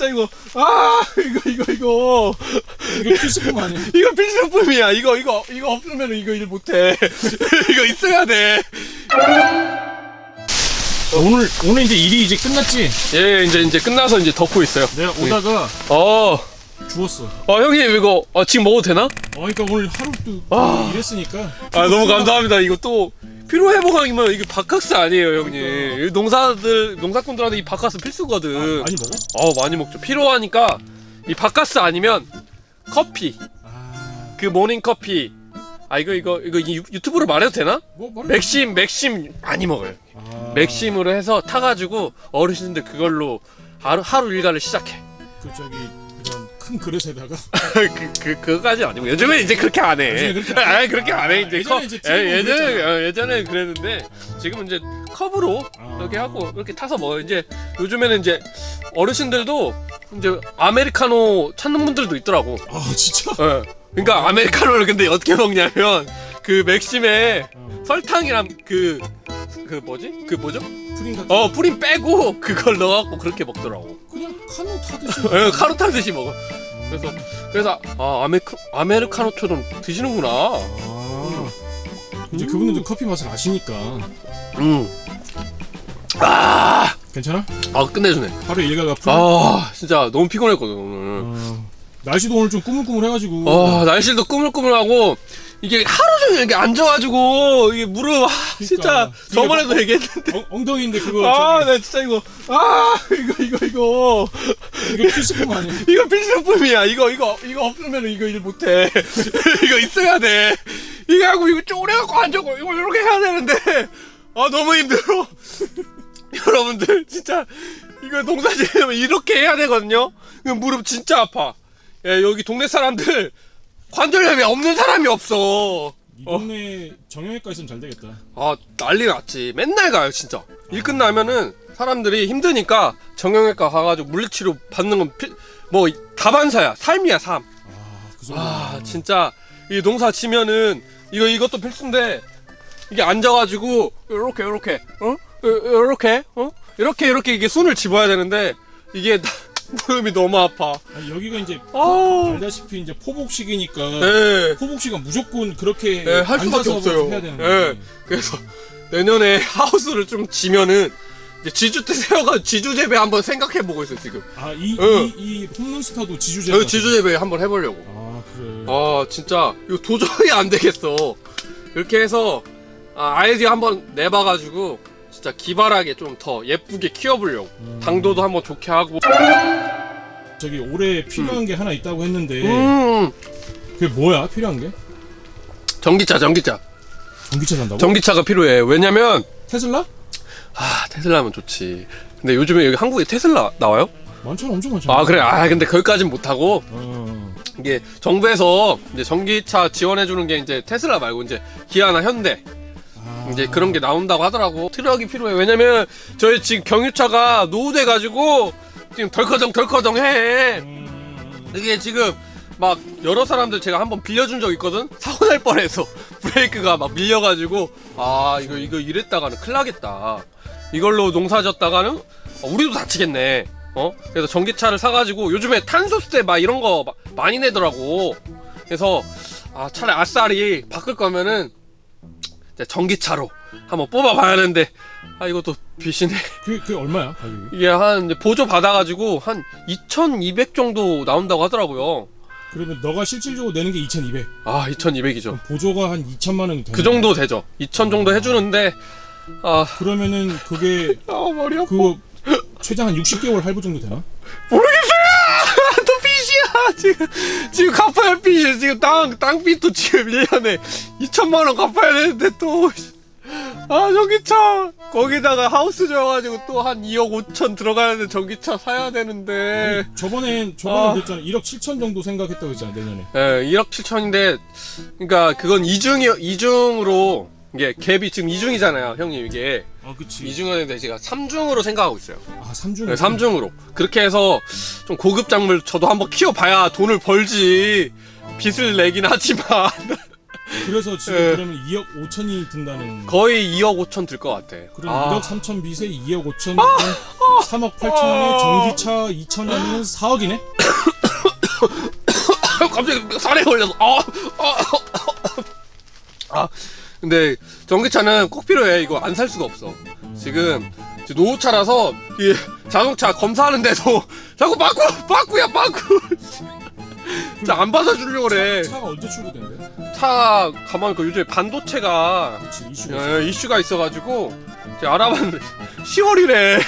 진짜 이거 아 이거 이거 이거 이거 필수품 아니야? 이거 필수품이야 이거 이거 이거 없으면 이거 일 못해 이거 있어야 돼 오늘 오늘 이제 일이 이제 끝났지? 예, 이제 이제 끝나서 이제 덮고 있어요. 내가 오다가 어, 주웠어. 어 형님 이거 어, 지금 먹어도 되나? 어, 그러니까 오늘 하루 또 아. 일했으니까. 아 너무 감사합니다. 이거 또 피로 회복하기면 이게 바카스 아니에요, 형님. 그러니까. 이 농사들 농사꾼들한테 이 바카스 필수거든. 많이 먹어? 어 많이 먹죠. 피로하니까 이 바카스 아니면 커피, 아, 그 모닝 커피. 아 이거 이거 이거 이 유- 유튜브로 말해도 되나? 뭐 말해? 맥심 맥심 많이 먹어요. 아, 맥심으로 해서 타가지고 어르신들 그걸로 하루 하루 일과를 시작해. 그 저기 큰 그릇에다가 그, 그, 그거까지 아니고 요즘에 이제 그렇게 안 해. 요즘에 그렇게 안 해? 아니 그렇게 안 해. 아, 이제 예전에 컵- 이제 예, 예전에 그랬잖아. 어, 예전에 그랬는데 지금은 이제 컵으로 아. 이렇게 하고 이렇게 타서 먹어. 이제 요즘에는 이제 어르신들도 이제 아메리카노 찾는 분들도 있더라고. 아 진짜? 예. 그러니까 아메리카노를 근데 어떻게 먹냐면 그 맥심에 어, 설탕이랑 그 그 뭐지? 그 뭐죠? 프린 같은. 어 프린 빼고 그걸 넣어갖고 그렇게 먹더라고. 그냥 카누 타듯이. 예, 카로 타듯이 먹어. 그래서 그래서 아 아메리카 아메리카노처럼 드시는구나. 아, 이제 그분들도 커피 맛을 아시니까 음. 아, 괜찮아? 아 끝내주네. 하루 일과가 풀. 아 진짜 너무 피곤했거든 오늘. 어, 날씨도 오늘 좀 꾸물꾸물해가지고. 아 날씨도 꾸물꾸물하고 이게 하루 종일 이렇게 앉아가지고 이게 무릎 아, 진짜 그러니까. 저번에도 얘기했는데. 엉, 엉덩이인데 그거 아, 나 진짜 이거 아 이거 이거 이거 이거 필수품 아니야? 이거 필수품이야. 이거 이거 이거 없으면 이거 일 못해. 이거 있어야 돼. 이거 하고 이거 쪼그려갖고 앉아고 이거 이렇게 해야 되는데 아 너무 힘들어. 여러분들 진짜 이거 농사 지으면 이렇게 해야 되거든요. 이거 무릎 진짜 아파. 예, 여기 동네 사람들 관절염이 없는 사람이 없어. 이 동네 정형외과 있으면 잘 되겠다. 아 난리 났지. 맨날 가요 진짜. 일 끝나면은 사람들이 힘드니까 정형외과 가가지고 물리치료 받는 건뭐 다반사야. 삶이야 삶. 아, 그 정도. 아 진짜 이 농사 치면은 이거 이것도 필수인데 이게 앉아가지고 요렇게 요렇게 어 요- 요렇게 어 이렇게 이렇게 이게 손을 집어야 되는데 이게 나- 무릎이 너무 아파. 아니, 여기가 이제 아, 알다시피 이제 포복식이니까 네, 포복식은 무조건 그렇게 네, 할 수밖에 앉아서 없어요. 해야 되는 네. 거지. 그래서 내년에 하우스를 좀 지면은 이제 지주 때 세워가 지주 재배 한번 생각해 보고 있어 요 지금. 아이 어. 이이 홈런스타도 지주제. 어, 지주 재배 한번 해보려고. 아 그래. 아 진짜 이거 도저히 안 되겠어 이렇게 해서 아, 아이디어 한번 내봐가지고 진짜 기발하게 좀 더 예쁘게 키워보려고 음. 당도도 한번 좋게 하고 저기 올해 필요한 게 하나 있다고 했는데 음 그게 뭐야 필요한 게? 전기차 전기차 전기차 산다고? 전기차가 필요해 왜냐면 테슬라? 아 테슬라면 좋지 근데 요즘에 여기 한국에 테슬라 나와요? 많잖아 엄청 많잖아. 아 그래 아 근데 거기까진 못하고 어. 이게 정부에서 이제 전기차 지원해 주는 게 이제 테슬라 말고 이제 기아나 현대 아. 이제 그런 게 나온다고 하더라고. 트럭이 필요해. 왜냐면 저희 지금 경유차가 노후돼 가지고 지금 덜커덩 덜커덩 해. 음. 이게 지금 막 여러 사람들 제가 한번 빌려준 적 있거든. 사고 날 뻔해서 브레이크가 막 밀려가지고 아 이거 이거 이랬다가는 큰일 나겠다. 이걸로 농사 졌다가는 어, 우리도 다치겠네. 어? 그래서 전기차를 사가지고 요즘에 탄소세 막 이런 거 마- 많이 내더라고. 그래서 아 차라리 아싸리 바꿀 거면은 전기차로 한번 뽑아봐야 하는데 아 이것도 빚이네. 그게, 그게 얼마야 가격이? 이게 한 이제 보조 받아가지고 한 2,200 정도 나온다고 하더라고요. 그러면 너가 실질적으로 내는 게 2,200. 아 2,200이죠. 보조가 한 2천만 원 되는 그 정도 되죠. 2,000 정도 해주는데 아, 그러면은 그게 아 머리 아파. 그거 최장 한 60개월 할부 정도 되나? 모르겠어요. 지금 지금 갚아야 할 빚이 지금 땅 땅빚도 지금 1년에 2천만 원 갚아야 되는데 또. 아 전기차. 거기다가 하우스 지어가지고 또 한 2억 5천 들어가는데 전기차 사야 되는데. 저번엔 저번에 아. 그랬잖아 1억 7천 정도 생각했다고 했잖아 내년에. 예, 1억 7천인데, 그러니까 그건 이중이 이중으로 이게 갭이 지금 이중이잖아요, 형님 이게 아 그치 이중이었는데 제가 3중으로 생각하고 있어요. 아 3중 네, 3중으로 그렇게 해서 좀 고급 작물 저도 한번 키워봐야 돈을 벌지 빚을 내긴 하지만 그래서 지금 예. 그러면 2억 5천이 든다는 거의 2억 5천 들 것 같아. 그럼 아. 1억 3천 빚에 2억 5천 3억 8천에 전기차 2천이면 4억이네? 갑자기 살에 걸려서 아, 아, 아. 근데 전기차는 꼭 필요해. 이거 안 살 수가 없어. 지금 노후차라서 이 자동차 검사하는데도 자꾸 빠꾸 빠꾸야 빠꾸. 진짜 안 받아주려고 그래. 차 가 언제 출고된대? 차 가만 그 요즘에 반도체가 그치 이슈가 있어. 어, 이슈가 있어가지고 제가 알아봤는데 10월이래.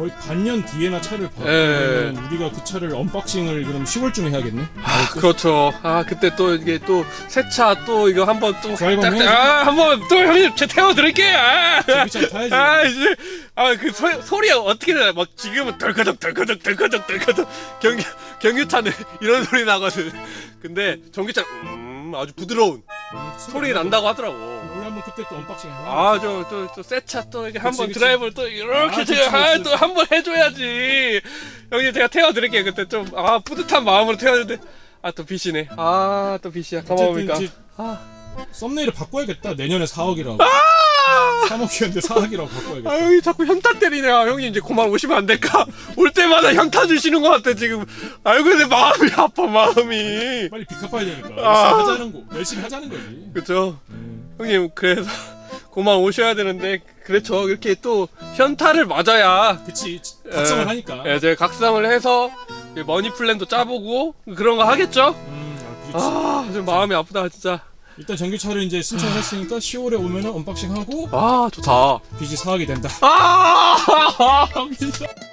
거의 반년 뒤에나 차를 예. 받으면 우리가 그 차를 언박싱을 그럼 10월쯤에 해야겠네? 그렇죠. 아 그때 또 이게 또새차또 이거 한번 또 드라이버 딱- 해야지. 아 한번 또 형님 제 태워 드릴게. 아, 타야지. 아 이제 아그 소리가 어떻게 되나 막 지금은 덜커덕 덜커덕 덜커덕 덜커덕 경유 경유차는 이런 소리 나거든. 근데 전기차 음 아주 부드러운 음, 소리 난다고 하더라고. 한번 그때 또 언박싱 해. 아저또또새차또 이렇게 한번 그치. 드라이브를 또 이렇게 아, 제가 그치, 아, 그치. 또 한 번 해줘야지 형님 제가 태워드릴게요 그때 좀 아 뿌듯한 마음으로 태워줬는데 아 또 빚이네 아 또 빚이야 가만 어쨌든 보니까 이제 아, 썸네일을 바꿔야겠다. 내년에 4억이라고. 아! 3억이었는데 4억이라고 바꿔야겠다. 아 형님 자꾸 현타 때리네 아, 형님 이제 그만 오시면 안 될까 올 때마다 현타 주시는 것 같아 지금 아이고 내 마음이 아파 마음이 빨리 빚 갚아야 되니까. 열심히 아. 하자는 거. 열심히 하자는 거지. 그쵸 음. 형님 그래서 그만 오셔야 되는데 그렇죠 이렇게 또 현타를 맞아야 그치. 각성을 에, 하니까. 예, 제가 각성을 해서 이제 머니 플랜도 짜보고 그런 거 하겠죠? 음, 아. 아, 좀 마음이 아프다 진짜. 일단 전기차를 이제 신청했으니까 10월에 오면은 언박싱 하고 아, 좋다. 빚이 4억이 된다. 아.